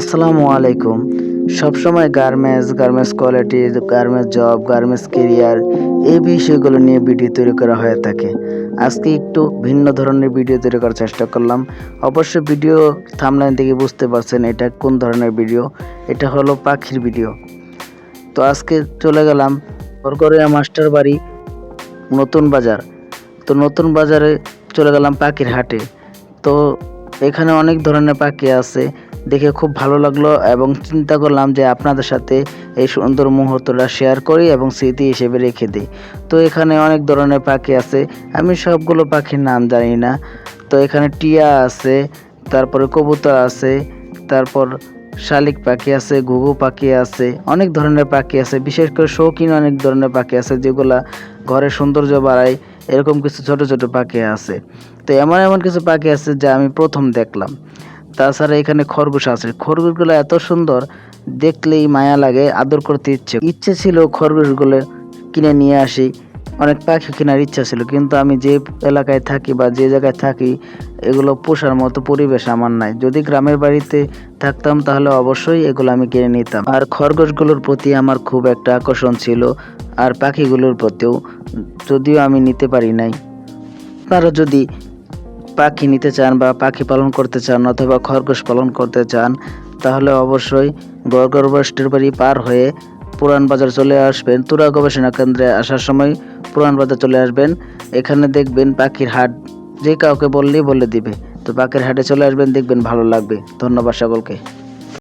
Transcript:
আসসালামু আলাইকুম। সবসময় garments garments quality garments job garments career এই বিষয়গুলো নিয়ে ভিডিও তৈরি করা হয়ে থাকে। আজকে একটু ভিন্ন ধরনের ভিডিও তৈরি করার চেষ্টা করলাম। অবশ্য ভিডিও থামলাইন থেকে বুঝতে পারছেন এটা কোন ধরনের ভিডিও এটা হলো পাখির ভিডিও তো আজকে চলে গেলাম বরগরিয়া মাস্টার বাড়ি, নতুন বাজার। তো নতুন বাজারে চলে গেলাম পাখির হাটে। তো এখানে অনেক ধরনের পাখি আছে। দেখে খুব ভালো লাগল এবং চিন্তা করলাম যে আপনাদের সাথে এই সুন্দর মুহূর্তটা শেয়ার করি এবং স্মৃতি হিসেবে রেখে দিই। তো এখানে অনেক ধরনের পাখি আছে, আমি সবগুলো পাখির নাম জানি না। তো এখানে টিয়া আছে, তারপরে কবুতর আছে, তারপর শালিক পাখি আছে, ঘুঘু পাখি আছে, অনেক ধরনের পাখি আছে, বিশেষ করে শৌখিন অনেক ধরনের পাখি আছে যেগুলা ঘরের সৌন্দর্য বাড়ায়, এরকম কিছু ছোট ছোট পাখি আছে। তো এমন এমন কিছু পাখি আছে যা আমি প্রথম দেখলাম। তাছাড়া এখানে খরগোশ আছে। খরগোশগুলো এত সুন্দর, দেখলেই মায়া লাগে, আদর করতে ইচ্ছে। ইচ্ছে ছিল খরগোশগুলো কিনে নিয়ে আসি। অনেক পাখি কেনার ইচ্ছা ছিল, কিন্তু আমি যে এলাকায় থাকি বা যে জায়গায় থাকি, এগুলো পোষার মতো পরিবেশ আমার নাই। যদি গ্রামের বাড়িতে থাকতাম, তাহলে অবশ্যই এগুলো আমি কিনে নিতাম। আর খরগোশগুলোর প্রতি আমার খুব একটা আকর্ষণ ছিল, আর পাখিগুলোর প্রতিও, যদিও আমি নিতে পারি নাই। আপনারা যদি পাখি নিতে চান বা পাখি পালন করতে চান অথবা খরগোশ পালন করতে চান, তাহলে অবশ্যই গড়গড় বাস্টের বাড়ি পার হয়ে পুরান বাজার চলে আসবেন। তুরা গবেষণা কেন্দ্রে আসার সময় পুরান বাজার চলে আসবেন। এখানে দেখবেন পাখির হাট, যে কাউকে বললেই বলে দিবে। তো পাখির হাটে চলে আসবেন, দেখবেন ভালো লাগবে। ধন্যবাদ সকলকে।